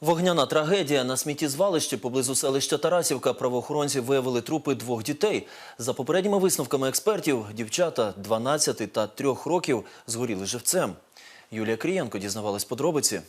Вогняна трагедія на сміттєзвалищі поблизу селища Тарасівка правоохоронці виявили трупи двох дітей. За попередніми висновками експертів, дівчата 12 та 3 років згоріли живцем. Юлія Крієнко дізнавалась подробиці.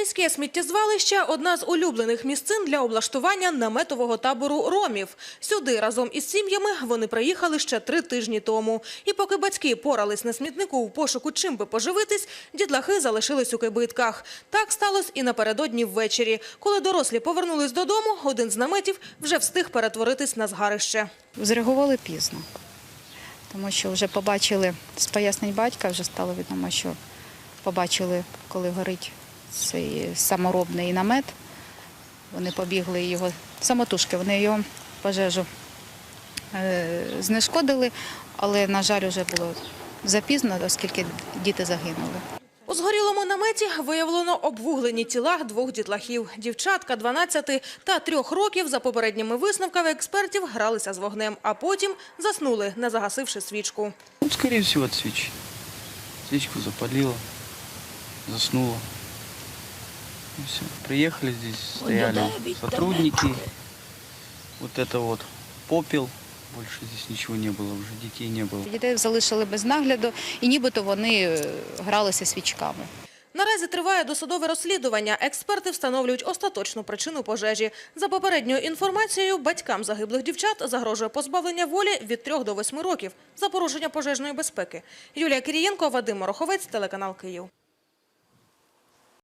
Приміське сміттєзвалище – одна з улюблених місцин для облаштування наметового табору ромів. Сюди разом із сім'ями вони приїхали ще три тижні тому. І поки батьки порались на смітнику у пошуку чим би поживитись, дітлахи залишились у кибитках. Так сталося і напередодні ввечері. Коли дорослі повернулись додому, один з наметів вже встиг перетворитись на згарище. Зреагували пізно, тому що вже побачили з пояснень батька, вже стало відомо, що побачили, коли горить цей саморобний намет. Вони побігли його самотужки, вони його пожежу е, знешкодили, але, на жаль, вже було запізно, оскільки діти загинули. У згорілому наметі виявлено обвуглені тіла двох дітлахів. Дівчатка 12 та 3 років за попередніми висновками експертів гралися з вогнем, а потім заснули, не загасивши свічку. Ну, скорее всего, от свечи. Свечку запалила, заснула. И все. Приехали здесь, стояли сотрудники. Вот это вот попел. Больше здесь ничего не было, уже детей не было. Дітей залишили без нагляду, і нібито вони е, гралися свічками. Наразі триває досудове розслідування. Експерти встановлюють остаточну причину пожежі. За попередньою інформацією, батькам загиблих дівчат загрожує позбавлення волі від 3 до 8 років за порушення пожежної безпеки. Юлія Кирієнко, Вадим Мороховець, телеканал Київ.